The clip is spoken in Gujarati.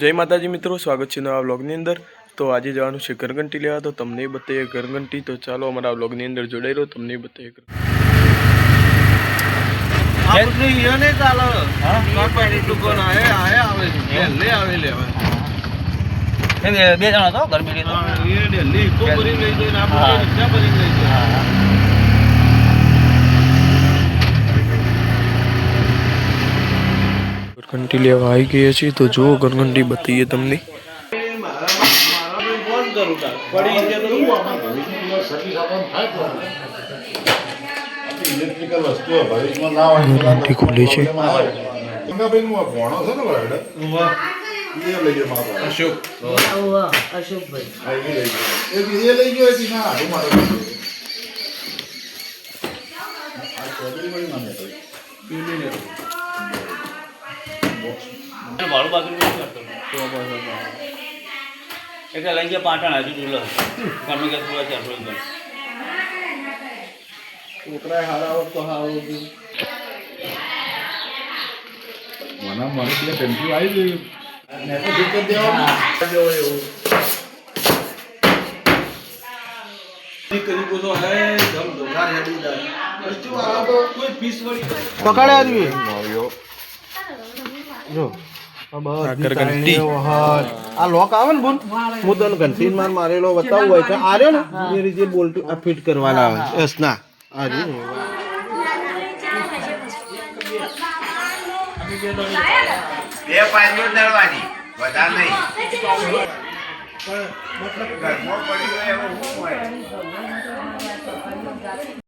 જય માતાજી મિત્રો સ્વાગત છે નવા વ્લોગની અંદર. તો આજે જવાનું છે ઘરઘંટી લેવા. તો તમને બતાવીએ ઘરઘંટી. તો ચાલો અમારા વ્લોગની અંદર જોડાઈ રહ્યો તમને બતાવીએ બે જણા ઈયો નહીં ચાલે. કાકાની દુકાન આયે આયે આવે છે. ડેલી આવે લેવા. બે જણા હતો ગરમી હા, એ ડેલી ઇકો ભરીને લઈ જાય ને આપણે હા. રિક્ષા ભરીને લઈ જાય. ઘરઘંટી લેવા આવી ગયા છીએ. તો જુઓ ઘરઘંટી બતાવીએ તમને. પડી છે. ગંગાભાઈનું ભાડું બાકી નથી કરતો એટલે લઈ ગયા પાટણ હજુ ડુલો ઘરનું ગેસ પૂરા ચાર પૂરા ચાર છોકરાએ હારા તો હારું. મને મને પેલા પેન્સિલ આવી ગયું. મેં તો દેવાનું. જેવો એવું. પકડે આદમી. આ આ લોક આવે ને બોલ હું તને ઘંટી માર મારેલો બતાવું હોય કે આર્યો ને? એ રીતે બોલ્ટ આ ફિટ કરવાના આવે. એસ ના. આ રહ્યું ને. બે પાણીઓ વધારે નહીં. ઘરમાં પડી હોય એવું હોય.